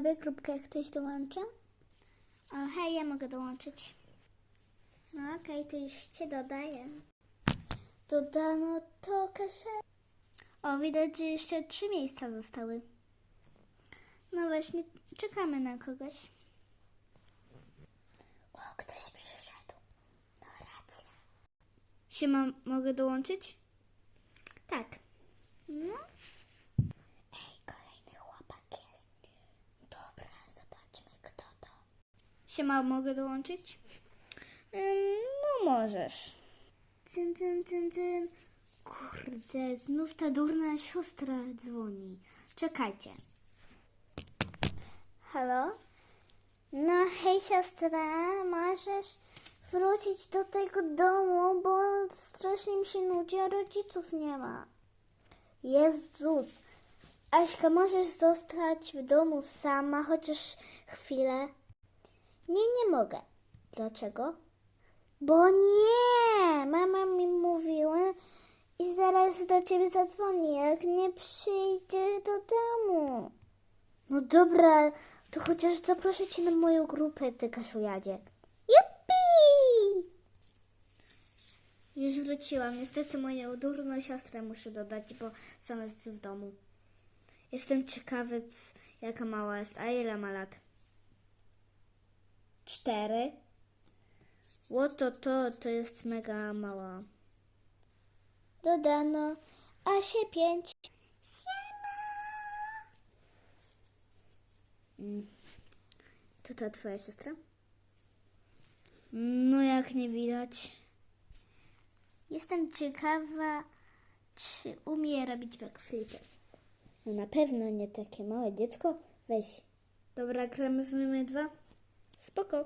Robię grupkę, ktoś dołącza. O, hej, ja mogę dołączyć. No okej, to już cię dodaję. Dodano to kaszę. O, widać, że jeszcze trzy miejsca zostały. No właśnie, czekamy na kogoś. O, ktoś przyszedł. No racja. Siema, mogę dołączyć? Tak. No. Ej, kolejny chłopak jest. Dobra, zobaczmy kto to. Siema, mogę dołączyć? No możesz. Cyn, cyn, cyn, cyn. Kurde, znów ta durna siostra dzwoni. Czekajcie. Halo? No hej siostra, możesz wrócić do tego domu, bo strasznie mi się nudzi, a rodziców nie ma. Jezus. Aśka, możesz zostać w domu sama chociaż chwilę? Nie, nie mogę. Dlaczego? Bo nie! Mama mi mówiła i zaraz do ciebie zadzwoni, jak nie przyjdziesz do domu. No dobra, to chociaż zaproszę cię na moją grupę, ty kaszujadzie. Jupi! Już wróciłam. Niestety moją durną siostrę muszę dodać, bo sama jest w domu. Jestem ciekawy, jaka mała jest. A ile ma lat? Cztery. Łoto to, to jest mega mała. Dodano Asie pięć. Mm. To ta twoja siostra? No jak nie widać. Jestem ciekawa, czy umie robić backflipy. No na pewno nie takie małe dziecko. Weź. Dobra, gramy w 2? Spoko.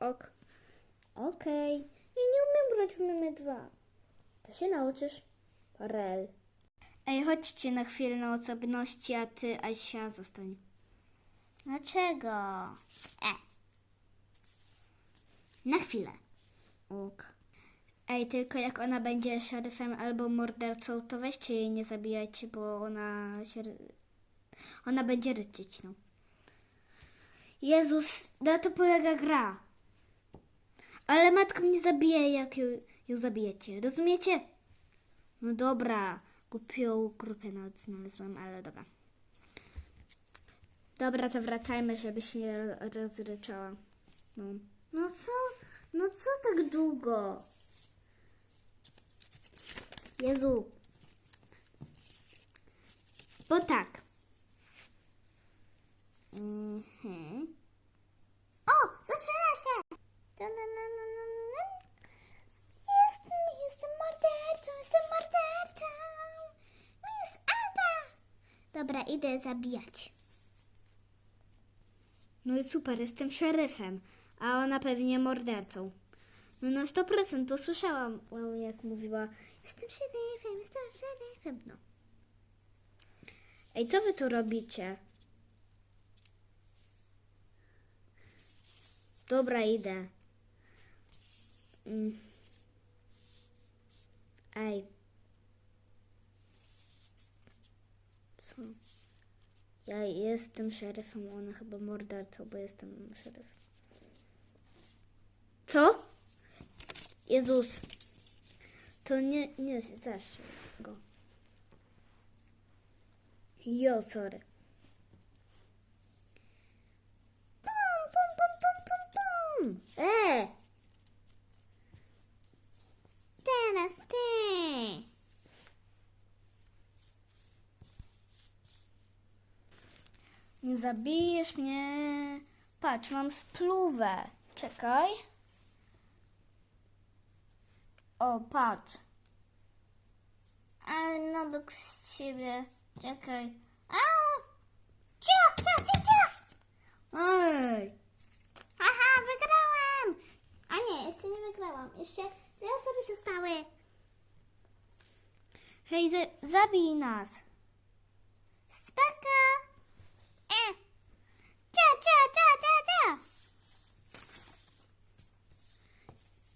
Ok. Okej. Ja nie umiem grać w Mymy 2. To się nauczysz. Rel. Ej, chodźcie na chwilę na osobności, a ty, Asia, zostań. Dlaczego? E. Na chwilę. Ok. Ej, tylko jak ona będzie szeryfem albo mordercą, to weźcie jej nie zabijajcie, bo ona się... Ona będzie ryczyć, no. Jezus, na to polega gra. Ale matka mnie zabije, jak ją, ją zabijecie. Rozumiecie? No dobra, głupią grupę nawet znalazłam, ale dobra. Dobra, to wracajmy, żeby się nie ro- rozryczała. No. no co? No co tak długo? Jezu. Bo tak. Mhm. O, zaczyna się! Ta, na, na, na, na, na. Jestem, jestem mordercą, jestem mordercą! Miss Ada! Dobra, idę zabijać. No i super, jestem szeryfem, a ona pewnie mordercą. No na 100%, bo słyszałam, jak mówiła, jestem szeryfem, jestem szeryfem, no. Ej, co wy tu robicie? Dobra, idę. Mm. Ej. Co? Ja jestem szeryfem, ona chyba mordercą, bo jestem szeryf. Co? Jezus. To nie, nie zawsze go. Jo, sorry. Nie zabijesz mnie. Patrz, mam spluwę. Czekaj. O, patrz. Ale nobek z ciebie. Czekaj. Au! Cio, cio, cio, cio! Ej! Aha, wygrałam! A nie, jeszcze nie wygrałam. Jeszcze dwie osoby zostały. Hej, za- zabij nas.